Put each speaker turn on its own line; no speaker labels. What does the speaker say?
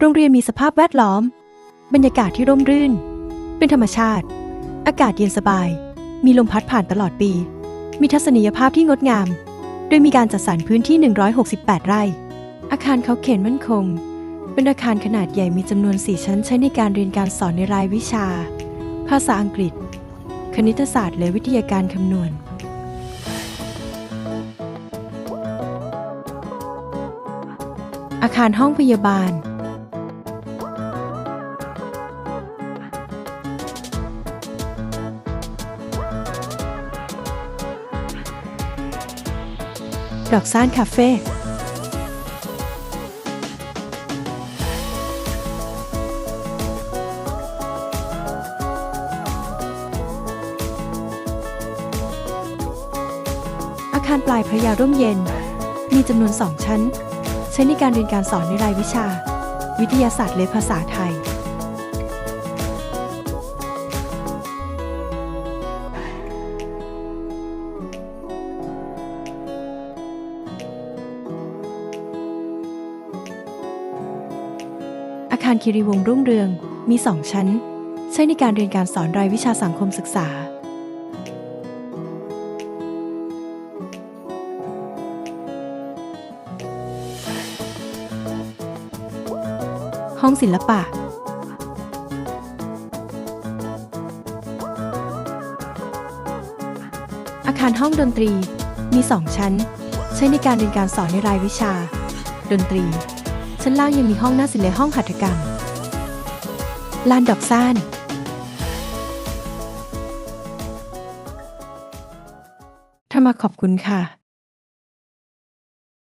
โรงเรียนมีสภาพแวดล้อม บรรยากาศที่ร่มรื่น เป็นธรรมชาติ อากาศเย็นสบาย มีลมพัดผ่านตลอดปี มีทัศนียภาพที่งดงาม โดยมีการจัดสรรพื้นที่ 168 ไร่ อาคารเขาเขนมั่นคง เป็นอาคารขนาดใหญ่มีจำนวน 4 ชั้นใช้ในการเรียนการสอนในรายวิชา ภาษาอังกฤษ คณิตศาสตร์ และวิทยาการคำนวณอาคารห้องพยาบาล ดอกซ่านคาเฟ่อาคารปลายพระยาร่มเย็น มีจำนวนสองชั้น ใช้ในการเรียนการสอนในรายวิชา วิทยาศาสตร์และภาษาไทยาคารคิริวงรุ่งเรืองมีสองชั้น ใช้ในการเรียนการสอนรายวิชาสังคมศึกษา ห้องศิลปะ อาคารห้องดนตรีมีสองชั้น ใช้ในการเรียนการสอนในรายวิชา ดนตรี ชั้นล่างยังมีห้องหน้าศิลป์และห้องหัตถกรรม ลานดอกซ่านถ้ามาขอบคุณค่ะ